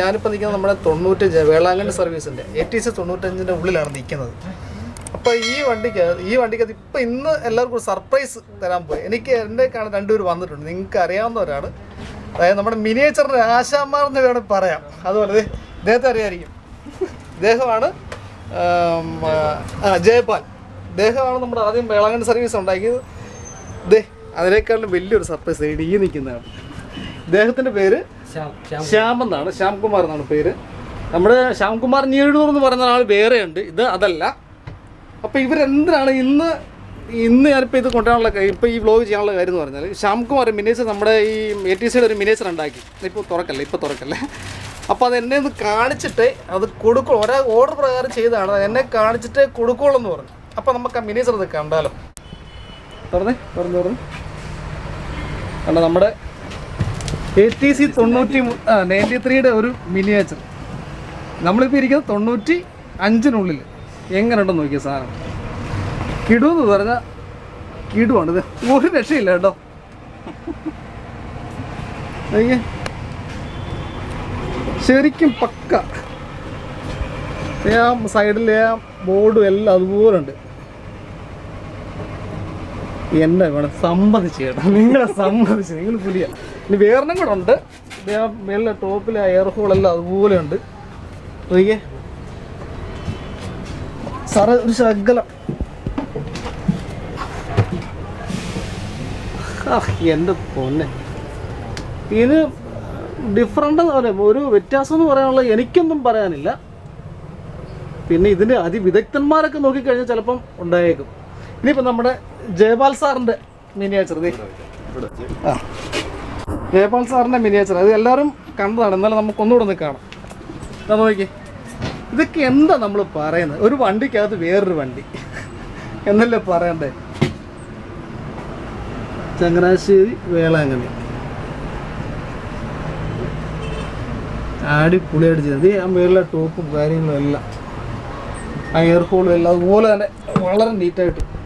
ഞാനിപ്പോൾ നിൽക്കുന്നത് നമ്മുടെ തൊണ്ണൂറ്റഞ്ച് വേളാങ്കണ്ണി സർവീസിന്റെ എ ടി സി തൊണ്ണൂറ്റഞ്ചിന്റെ ഉള്ളിലാണ് നിൽക്കുന്നത്. അപ്പോൾ ഈ വണ്ടിക്ക് ഈ വണ്ടിക്ക് ഇപ്പോൾ ഇന്ന് എല്ലാവർക്കും ഒരു സർപ്രൈസ് തരാൻ പോയി. എനിക്ക് എന്റെ കാണാൻ രണ്ടുപേർ വന്നിട്ടുണ്ട്. നിങ്ങൾക്ക് അറിയാവുന്ന അറിയാവുന്നവരാണ്. അതായത് നമ്മുടെ മിനിയേച്ചറിന്റെ ആശാമാർ എന്ന് വേണം പറയാം. അതുപോലെ ഇദ്ദേഹത്തെ അറിയായിരിക്കും. ഇദ്ദേഹമാണ് ജയപാൽ. ഇദ്ദേഹമാണ് നമ്മുടെ ആദ്യം വേളാങ്കണ്ണി സർവീസ് ഉണ്ടാക്കിയത്. ദേ അതിനേക്കാളും വലിയൊരു സർപ്രൈസ് ഈ നിൽക്കുന്നതാണ്. ഇദ്ദേഹത്തിന്റെ പേര് ശ്യാം എന്നാണ് ശ്യാംകുമാർ എന്നാണ് പേര്. നമ്മുടെ ശ്യാംകുമാർ ഞീഴൂർ എന്ന് പറയുന്ന ആൾ വേറെയുണ്ട്. ഇത് അതല്ല. അപ്പോൾ ഇവരെന്തിനാണ് ഇന്ന് ഇന്ന് ഞാനിപ്പോൾ ഇത് കൊണ്ടുവരാനുള്ള കാര്യം- ഇപ്പോൾ ഈ വ്ലോഗ് ചെയ്യാനുള്ള കാര്യം എന്ന് പറഞ്ഞാൽ ശ്യാംകുമാർ മിനേച്ചർ നമ്മുടെ ഈ എ ടി സിയുടെ ഒരു മിനേച്ചർ ഉണ്ടാക്കി. ഇപ്പോൾ തുറക്കല്ലേ ഇപ്പോൾ തുറക്കല്ലേ? അപ്പോൾ അത് എന്നെ ഒന്ന് കാണിച്ചിട്ട് അത് കൊടുക്കുക ഒരാ ഓർഡർ പ്രകാരം ചെയ്തതാണ്. എന്നെ കാണിച്ചിട്ട് കൊടുക്കുള്ളൂ എന്ന് പറഞ്ഞു. അപ്പോൾ നമുക്ക് ആ മിനേച്ചർ ഇത് കണ്ടാലോ. തുറന്നേ തുറന്ന് തുറന്ന്. കണ്ട നമ്മുടെ എ ടി സി തൊണ്ണൂറ്റി നയന്റി ത്രീയുടെ ഒരു മിനിയേച്ചർ നമ്മളിപ്പോൾ ഇരിക്കുന്നത് തൊണ്ണൂറ്റി അഞ്ചിനുള്ളിൽ എങ്ങനെയുണ്ടെന്ന് നോക്കിയ സാധനം കിടുവെന്ന് പറഞ്ഞാൽ കിടുവാണിത് ഒരു രക്ഷയില്ല കേട്ടോ. ശരിക്കും പക്ക. സൈഡിലെ ബോർഡും എല്ലാം അതുപോലെ ഉണ്ട് എന്നെ വേണം സമ്മതിച്ച് കേട്ടോ. നിങ്ങളെ സമ്മതിച്ച് നിങ്ങൾ പുലിയ. ഇനി വേറെണ്ണം കൂടെ ഉണ്ട്. മേളിലെ ടോപ്പിലെ എയർ ഹോളെല്ലാം അതുപോലെ ഉണ്ട്. നോക്കിയേ. സാറ് ഒരു ശകലം. എന്റെ പൊന്നെ. ഇത് ഡിഫറെന്റ് എന്ന് ഒരു വ്യത്യാസം എന്ന് പറയാനുള്ള എനിക്കൊന്നും പറയാനില്ല. പിന്നെ ഇതിന് അതിവിദഗ്ധന്മാരൊക്കെ നോക്കിക്കഴിഞ്ഞാൽ ചിലപ്പം ഉണ്ടായേക്കും. ഇനിയിപ്പോൾ നമ്മുടെ ജയപാൽ സാറിന്റെ മിനിയേച്ചർ ജയപാൽ സാറിന്റെ മിനിയേച്ചർ അത് എല്ലാവരും കണ്ടതാണ്. എന്നാലും നമുക്കൊന്നുകൂടെ ഒന്ന് കാണാം. നോക്കി ഇതൊക്കെ എന്താ നമ്മൾ പറയുന്നത്? ഒരു വണ്ടിക്കകത്ത് വേറൊരു വണ്ടി. എന്നല്ലേ പറയണ്ടേ? ചങ്ങനാശ്ശേരി വേളാങ്കണ്ണി. അടിപൊളിയായിട്ട് ചെയ്തത്. ആ മേളിലെ ടോപ്പും കാര്യങ്ങളും എല്ലാം. ആ എയർ ഹോളും എല്ലാം അതുപോലെ തന്നെ വളരെ നീറ്റായിട്ട്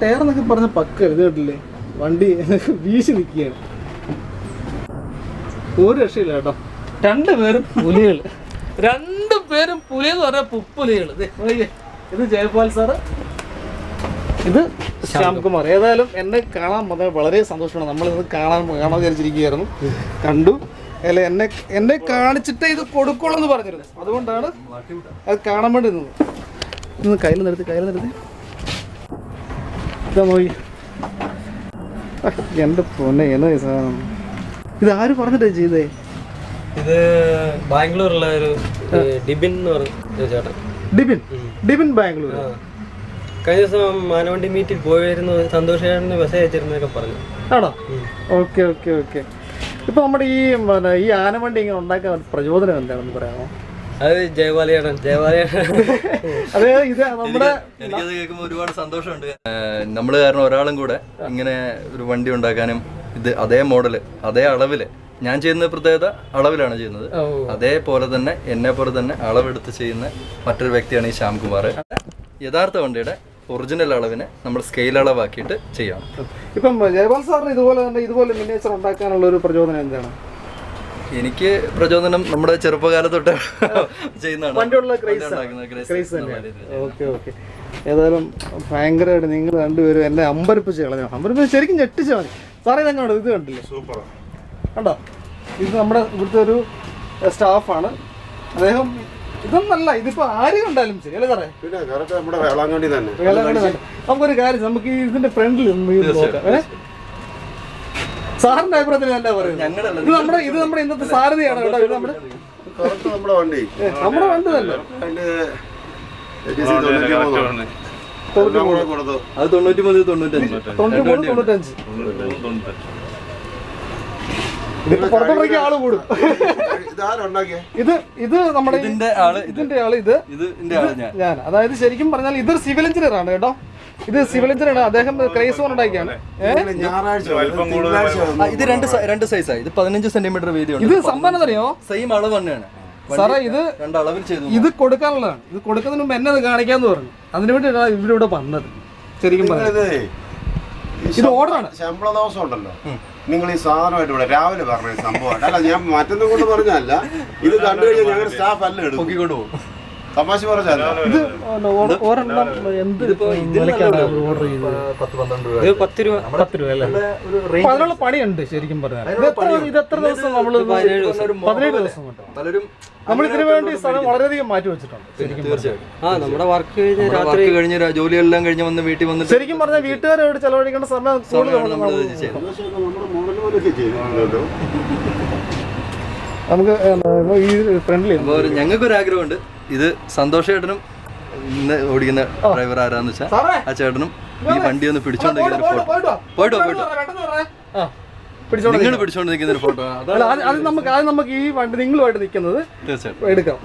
ടയർ എന്നൊക്കെ പറഞ്ഞ പക്ക ഇത് കേട്ടില്ലേ വണ്ടി വീശി നിൽക്കുകയാണ് ഒരു രക്ഷയില്ല കേട്ടോ. രണ്ടുപേരും പുലികൾ രണ്ട് പേരും പുലി എന്ന് പറഞ്ഞാൽ പുപ്പുലികൾ. ഇത് ജയപാൽ സാറ്. ഇത് ശ്യാംകുമാർ. ഏതായാലും എന്നെ കാണാൻ വന്നത് വളരെ സന്തോഷമാണ്. നമ്മളിത് കാണാൻ കാണാൻ വിചാരിച്ചിരിക്കുകയായിരുന്നു. കണ്ടു. അല്ല എന്നെ എന്നെ കാണിച്ചിട്ട് ഇത് കൊടുക്കുള്ളൂ എന്ന് പറഞ്ഞിരുന്നു. അതുകൊണ്ടാണ് അത് കാണാൻ വേണ്ടി നിന്നത്. ഇന്ന് കയ്യിൽ നിർത്തി കയ്യിൽ നിർത്തി ഇതാ നോക്കി. എന്റെ പൊന്നെ എന്നാ സാധനം. ഇത് ആര് പറഞ്ഞിട്ട് ചെയ്തേ? ഇത് ബാംഗ്ലൂരുള്ള ഒരു ഡിബിൻ എന്ന് പറഞ്ഞ ഒരു ചേട്ടൻ. ഡിബിൻ? ഡിബിൻ ബാംഗ്ലൂർ. കഴിഞ്ഞ ദിവസം മാനവണ്ടി മീറ്റിൽ പോയിരുന്നു സന്തോഷ് ചേട്ടന് മെസ്സേജ് അയച്ചിരുന്നൊക്കെ പറഞ്ഞു. ആണോ? Okay okay okay. ഇപ്പൊ നമ്മുടെ ഈ ഈ ആനവണ്ടി ഇങ്ങനെ ഉണ്ടാക്കാൻ പ്രചോദനം എന്താണെന്ന് പറയാമോ? അത് അതായത് ഇത് നമ്മുടെ എനിക്കത് കേൾക്കുമ്പോൾ ഒരുപാട് സന്തോഷമുണ്ട്. നമ്മൾ കാരണം ഒരാളും കൂടെ ഇങ്ങനെ ഒരു വണ്ടി ഉണ്ടാക്കാനും ഇത് അതേ മോഡൽ അതേ അളവിൽ ഞാൻ ചെയ്യുന്ന പ്രത്യേകത അളവിലാണ് ചെയ്യുന്നത്. അതേപോലെ തന്നെ എന്നെ പോലെ തന്നെ അളവെടുത്ത് ചെയ്യുന്ന മറ്റൊരു വ്യക്തിയാണ് ഈ ശ്യാംകുമാർ. യഥാർത്ഥ വണ്ടിയുടെ ഒറിജിനൽ അളവിനെ നമ്മൾ സ്കെയിൽ അളവാക്കിയിട്ട് ചെയ്യണം. ഇപ്പം ജയപാൽ സാറിന് ഇതുപോലെ തന്നെ ഇതുപോലെ മിനിയേച്ചർ ഉണ്ടാക്കാനുള്ള ഒരു പ്രചോദനം എന്താണ്? എനിക്ക് പ്രചോദനം നമ്മുടെ ചെറുപ്പകാലത്തൊട്ട് ചെയ്യുന്നതാണ്. ഏതായാലും ഭയങ്കരമായിട്ട് നിങ്ങൾ രണ്ടുപേരും എന്നെ അമ്പരപ്പിച്ച് കളഞ്ഞു. അമ്പരപ്പിച്ച് ശരിക്കും ഞെട്ടിച്ചു മതി സാറേ ഇതെങ്ങനെ ഇത് കണ്ടില്ലേ? സൂപ്പർ കണ്ടോ? ഇത് നമ്മുടെ ഇവിടുത്തെ ഒരു സ്റ്റാഫാണ് അദ്ദേഹം ഇതൊന്നല്ല ഇതിപ്പോ ആര് കണ്ടാലും ശരി അല്ലേ സാറേ? വേളാങ്കണ്ണി തന്നെ. വേളാങ്കണ്ണി തന്നെ. നമുക്കൊരു കാര്യം നമുക്ക് ഇതിന്റെ ഫ്രണ്ടിൽ നിന്ന് നോക്കാം ഏ? സാറിന്റെ അഭിപ്രായത്തിൽ ഞാൻ പറയുന്നത്? ഇത് നമ്മുടെ ഇത് നമ്മുടെ ഇന്നത്തെ സാരഥിയാണ് കേട്ടോ. ഇത് നമ്മുടെ വണ്ടി. ഏ, നമ്മുടെ വണ്ടി തന്നെ അതിന്റെ ATC തൊണ്ണൂറ്റി മൂന്ന്. എല്ലാം കൂടെ കൊടുത്തു. അത് തൊണ്ണൂറ്റി മൂന്ന് തൊണ്ണൂറ്റഞ്ച്. തൊണ്ണൂറ്റി മൂന്ന് തൊണ്ണൂറ്റഞ്ച്. ഇതിപ്പോ ആൾ കൂടും. ഇത് ഇത് നമ്മുടെ ഇതിന്റെ ആൾ ഇത്. ഇതിന്റെ ആൾ ഇത് ഇത് ഇതിന്റെ ആൾ ഞാൻ. ഞാൻ. അതായത് ശരിക്കും പറഞ്ഞാൽ ഇതൊരു സിവിൽ എഞ്ചിനീയർ ആണ് കേട്ടോ. ഇത് സിവിൽ എഞ്ചിനീയർ ആണ് അദ്ദേഹം ക്രൈസ് ഉണ്ടാക്കിയാണ് ഇത് രണ്ട് രണ്ട് സൈസാണ് ഇത് പതിനഞ്ച് സെന്റിമീറ്റർ വീതി ഇത് സംഭവം അറിയോ സെയിം അളവ് തന്നെയാണ്. സാറേ ഇത് രണ്ട് അളവിൽ ചെയ്തു ഇത് കൊടുക്കാനുള്ളതാണ്. ഇത് കൊടുക്കുന്നതിന് മുമ്പ് എന്നെ കാണിക്കാന്ന് പറഞ്ഞു. അതിനു വേണ്ടിയിട്ടാണ് ഇവരിവിടെ വന്നത്. ശരിക്കും പറഞ്ഞാൽ ഇതേ, ഓർഡറാണ് ശമ്പള ദിവസം ഉണ്ടല്ലോ. നിങ്ങൾ ഈ സാധനമായിട്ട് ഇവിടെ രാവിലെ പറഞ്ഞ സംഭവം അല്ല ഞാൻ മറ്റൊന്നും കൊണ്ട് പറഞ്ഞല്ല ഇത് കണ്ടു കഴിഞ്ഞാൽ ഞങ്ങളുടെ സ്റ്റാഫ് അല്ല എടുക്കും. പോകും. തമാശ അതിനുള്ള പണിയുണ്ട് ശരിക്കും പറഞ്ഞാൽ. ഇത് എത്ര ദിവസം നമ്മൾ പതിനേഴ് ദിവസം. പലരും നമ്മൾ ഇതിനു വേണ്ടി സ്ഥലം വളരെയധികം മാറ്റി വെച്ചിട്ടുണ്ട് ആ നമ്മുടെ വർക്ക് രാത്രി കഴിഞ്ഞ് ജോലിയെല്ലാം കഴിഞ്ഞ് വന്ന് വീട്ടിൽ വന്ന് ശരിക്കും പറഞ്ഞാൽ വീട്ടുകാരോട് ചെലവഴിക്കേണ്ട സമയം കൂടുതൽ നമ്മൾ നമ്മൾ ഇത് ചെയ്യുന്നത് തമാശയൊക്കെ നമ്മുടെ മോഡൽ പോലെയൊക്കെ ചെയ്തിട്ടുണ്ടല്ലോ നമുക്ക് ഈ ഫ്രണ്ട്ലി ഞങ്ങൾക്ക് ഒരു ആഗ്രഹമുണ്ട് ഇത് സന്തോഷേട്ടനും ഇന്ന് ഓടിക്കുന്ന ഡ്രൈവർ ആരാന്ന് വെച്ചാൽ ആ ചേട്ടനും ഈ വണ്ടി ഒന്ന് പിടിച്ചോണ്ടിരിക്കുന്ന ഒരു ഫോട്ടോ. പോയിട്ടോ പോയിട്ടോ നിങ്ങൾ പിടിച്ചോണ്ട് നിൽക്കുന്ന ഒരു ഫോട്ടോ. അതാണ് അത് അത് നമുക്ക് ആദ്യം നമുക്ക് ഈ വണ്ടി നിങ്ങളുമായിട്ട് നിൽക്കുന്നത് തീർച്ചയായിട്ടും. എടുക്കാം.